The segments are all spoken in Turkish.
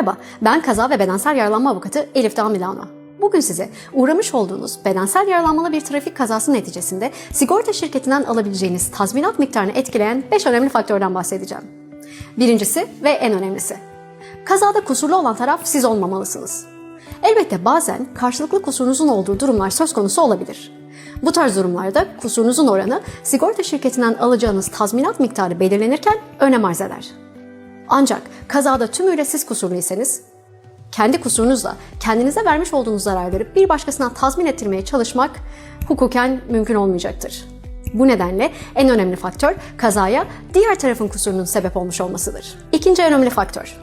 Merhaba, ben kaza ve bedensel yaralanma avukatı Elif Dağ Milano. Bugün size uğramış olduğunuz bedensel yaralanmalı bir trafik kazası neticesinde sigorta şirketinden alabileceğiniz tazminat miktarını etkileyen 5 önemli faktörden bahsedeceğim. Birincisi ve en önemlisi. Kazada kusurlu olan taraf siz olmamalısınız. Elbette bazen karşılıklı kusurunuzun olduğu durumlar söz konusu olabilir. Bu tarz durumlarda kusurunuzun oranı sigorta şirketinden alacağınız tazminat miktarı belirlenirken önem arz eder. Ancak kazada tümüyle siz kusurluysanız, kendi kusurunuzla kendinize vermiş olduğunuz zararları bir başkasına tazmin ettirmeye çalışmak hukuken mümkün olmayacaktır. Bu nedenle en önemli faktör kazaya diğer tarafın kusurunun sebep olmuş olmasıdır. İkinci önemli faktör.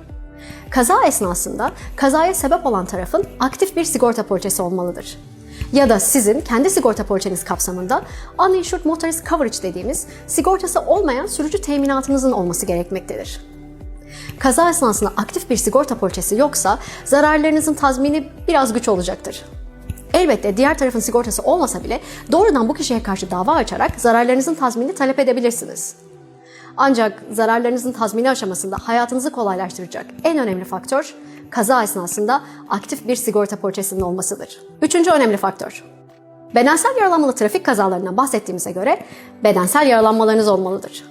Kaza esnasında kazaya sebep olan tarafın aktif bir sigorta poliçesi olmalıdır. Ya da sizin kendi sigorta poliçeniz kapsamında Uninsured Motorist Coverage dediğimiz sigortası olmayan sürücü teminatınızın olması gerekmektedir. Kaza esnasında aktif bir sigorta poliçesi yoksa zararlarınızın tazmini biraz güç olacaktır. Elbette diğer tarafın sigortası olmasa bile doğrudan bu kişiye karşı dava açarak zararlarınızın tazminini talep edebilirsiniz. Ancak zararlarınızın tazmini aşamasında hayatınızı kolaylaştıracak en önemli faktör kaza esnasında aktif bir sigorta poliçesinin olmasıdır. Üçüncü önemli faktör. Bedensel yaralanmalı trafik kazalarından bahsettiğimize göre bedensel yaralanmalarınız olmalıdır.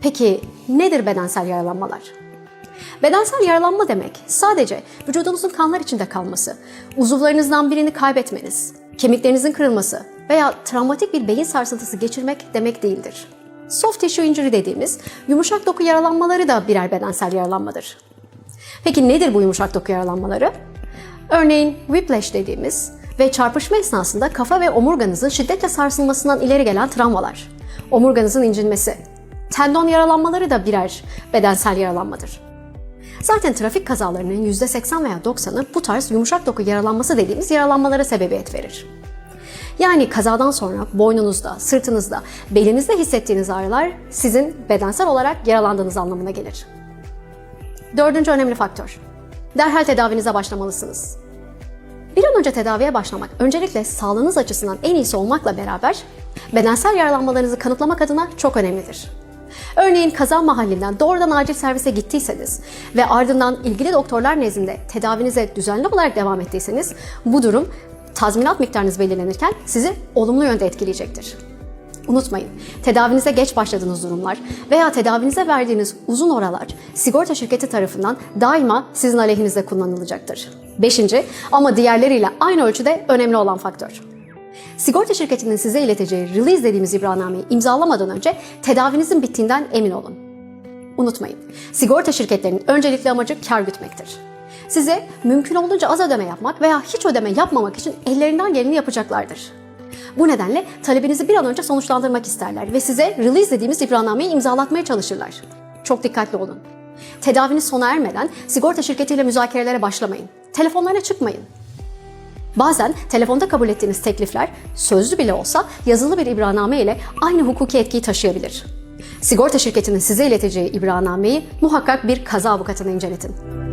Peki nedir bedensel yaralanmalar? Bedensel yaralanma demek sadece vücudunuzun kanlar içinde kalması, uzuvlarınızdan birini kaybetmeniz, kemiklerinizin kırılması veya travmatik bir beyin sarsıntısı geçirmek demek değildir. Soft tissue injury dediğimiz yumuşak doku yaralanmaları da birer bedensel yaralanmadır. Peki nedir bu yumuşak doku yaralanmaları? Örneğin whiplash dediğimiz ve çarpışma esnasında kafa ve omurganızın şiddetle sarsılmasından ileri gelen travmalar, omurganızın incinmesi, tendon yaralanmaları da birer bedensel yaralanmadır. Zaten trafik kazalarının %80 veya 90'ı bu tarz yumuşak doku yaralanması dediğimiz yaralanmalara sebebiyet verir. Yani kazadan sonra boynunuzda, sırtınızda, belinizde hissettiğiniz ağrılar sizin bedensel olarak yaralandığınız anlamına gelir. Dördüncü önemli faktör. Derhal tedavinize başlamalısınız. Bir an önce tedaviye başlamak öncelikle sağlığınız açısından en iyisi olmakla beraber bedensel yaralanmalarınızı kanıtlamak adına çok önemlidir. Örneğin kaza mahallinden doğrudan acil servise gittiyseniz ve ardından ilgili doktorlar nezdinde tedavinize düzenli olarak devam ettiyseniz bu durum tazminat miktarınız belirlenirken sizi olumlu yönde etkileyecektir. Unutmayın, tedavinize geç başladığınız durumlar veya tedavinize verdiğiniz uzun oralar sigorta şirketi tarafından daima sizin aleyhinizde kullanılacaktır. Beşinci ama diğerleriyle aynı ölçüde önemli olan faktör. Sigorta şirketinin size ileteceği release dediğimiz ibranameyi imzalamadan önce tedavinizin bittiğinden emin olun. Unutmayın, sigorta şirketlerinin öncelikli amacı kar gütmektir. Size mümkün olduğunca az ödeme yapmak veya hiç ödeme yapmamak için ellerinden geleni yapacaklardır. Bu nedenle talebinizi bir an önce sonuçlandırmak isterler ve size release dediğimiz ibranameyi imzalatmaya çalışırlar. Çok dikkatli olun. Tedaviniz sona ermeden sigorta şirketiyle müzakerelere başlamayın. Telefonlarına çıkmayın. Bazen telefonda kabul ettiğiniz teklifler sözlü bile olsa yazılı bir ibraname ile aynı hukuki etkiyi taşıyabilir. Sigorta şirketinin size ileteceği ibranameyi muhakkak bir kaza avukatına inceletin.